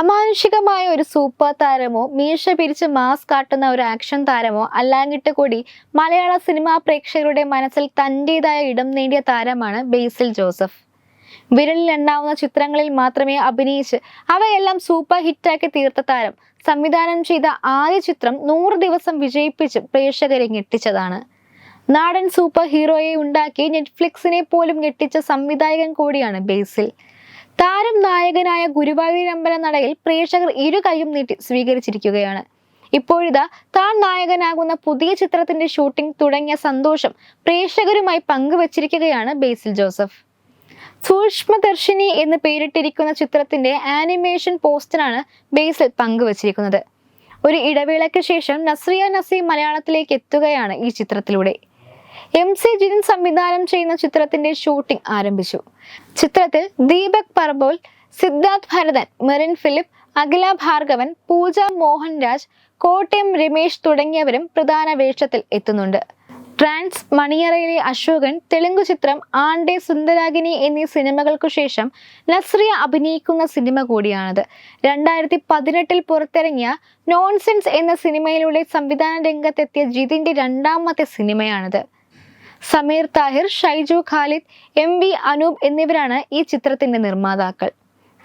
അമാനുഷികമായ ഒരു സൂപ്പർ താരമോ മീശ പിരിച്ച് മാസ് കാട്ടുന്ന ഒരു ആക്ഷൻ താരമോ അല്ലാങ്ങിട്ട് കൂടി മലയാള സിനിമാ പ്രേക്ഷകരുടെ മനസ്സിൽ തന്റെതായ ഇടം നേടിയ താരമാണ് ബേസിൽ ജോസഫ്. വിരലിൽ എണ്ണാവുന്ന ചിത്രങ്ങളിൽ മാത്രമേ അഭിനയിച്ച് അവയെല്ലാം സൂപ്പർ ഹിറ്റാക്കി തീർത്ത താരം സംവിധാനം ചെയ്ത ആദ്യ ചിത്രം നൂറ് ദിവസം വിജയിപ്പിച്ച് പ്രേക്ഷകരെ ഞെട്ടിച്ചതാണ്. നാടൻ സൂപ്പർ ഹീറോയെ ഉണ്ടാക്കി നെറ്റ്ഫ്ലിക്സിനെ പോലും ഞെട്ടിച്ച സംവിധായകൻ കൂടിയാണ് ബേസിൽ. താരം നായകനായ ഗുരുവായൂർ നടയിൽ പ്രേക്ഷകർ ഇരു കൈയും നീട്ടി സ്വീകരിച്ചിരിക്കുകയാണ്. ഇപ്പോഴിതാ താൻ നായകനാകുന്ന പുതിയ ചിത്രത്തിന്റെ ഷൂട്ടിംഗ് തുടങ്ങിയ സന്തോഷം പ്രേക്ഷകരുമായി പങ്കുവച്ചിരിക്കുകയാണ് ബേസിൽ ജോസഫ്. സൂക്ഷ്മദർശിനി എന്ന് പേരിട്ടിരിക്കുന്ന ചിത്രത്തിന്റെ ആനിമേഷൻ പോസ്റ്ററാണ് ബേസിൽ പങ്കുവച്ചിരിക്കുന്നത്. ഒരു ഇടവേളയ്ക്ക് ശേഷം നസ്രിയ നസീം മലയാളത്തിലേക്ക് എത്തുകയാണ് ഈ ചിത്രത്തിലൂടെ. എം സി ജിതിൻ സംവിധാനം ചെയ്യുന്ന ചിത്രത്തിന്റെ ഷൂട്ടിംഗ് ആരംഭിച്ചു. ചിത്രത്തിൽ ദീപക് പർബോൽ സിദ്ധാർത്ഥ് ഭരതൻ മെറിൻ ഫിലിപ്പ് അഖില ഭാർഗവൻ പൂജ മോഹൻരാജ് കോട്ടയം രമേശ് തുടങ്ങിയവരും പ്രധാന വേഷത്തിൽ എത്തുന്നുണ്ട്. ട്രാൻസ് മണിയറയിലെ അശോകൻ തെലുങ്ക് ചിത്രം ആണ്ടെ സുന്ദരാഗിനി എന്നീ സിനിമകൾക്കു ശേഷം നസ്രിയ അഭിനയിക്കുന്ന സിനിമ കൂടിയാണത്. രണ്ടായിരത്തി പതിനെട്ടിൽ പുറത്തിറങ്ങിയ നോൺസെൻസ് എന്ന സിനിമയിലൂടെ സംവിധാന രംഗത്തെത്തിയ ജിതിന്റെ രണ്ടാമത്തെ സിനിമയാണിത്. സമീർ താഹിർ ഷൈജു ഖാലിദ് എം വി അനൂപ് എന്നിവരാണ് ഈ ചിത്രത്തിന്റെ നിർമ്മാതാക്കൾ.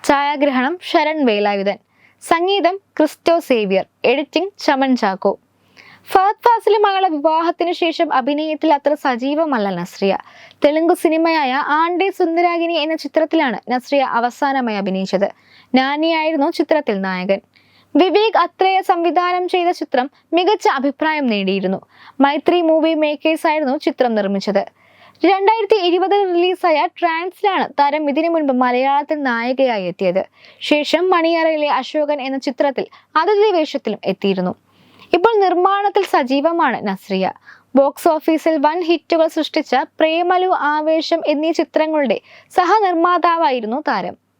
ഛായാഗ്രഹണം ശരൺ വേലായുധൻ. സംഗീതം ക്രിസ്റ്റോ സേവിയർ. എഡിറ്റിംഗ് ചമൻ ചാക്കോ. ഫഹദ് ഫാസിലെ മകളെ വിവാഹത്തിന് ശേഷം അഭിനയത്തിൽ അത്ര സജീവമല്ല നസ്രിയ. തെലുങ്ക് സിനിമയായ ആണ്ടെ സുന്ദരാഗിനി എന്ന ചിത്രത്തിലാണ് നസ്രിയ അവസാനമായി അഭിനയിച്ചത്. നാനിയായിരുന്നു ചിത്രത്തിൽ നായകൻ. വിവേക് അത്രയ സംവിധാനം ചെയ്ത ചിത്രം മികച്ച അഭിപ്രായം നേടിയിരുന്നു. മൈത്രി മൂവി മേക്കേഴ്സ് ആയിരുന്നു ചിത്രം നിർമ്മിച്ചത്. രണ്ടായിരത്തി ഇരുപതിൽ റിലീസായ ട്രാൻസിലാണ് താരം ഇതിനു മുൻപ് മലയാളത്തിൽ നായികയായി എത്തിയത്. ശേഷം മണിയറയിലെ അശോകൻ എന്ന ചിത്രത്തിൽ അതിഥി വേഷത്തിലും എത്തിയിരുന്നു. ഇപ്പോൾ നിർമ്മാണത്തിൽ സജീവമാണ് നസ്രിയ. ബോക്സ് ഓഫീസിൽ വൻ ഹിറ്റുകൾ സൃഷ്ടിച്ച പ്രേമലു ആവേശം എന്നീ ചിത്രങ്ങളുടെ സഹനിർമ്മാതാവായിരുന്നു താരം.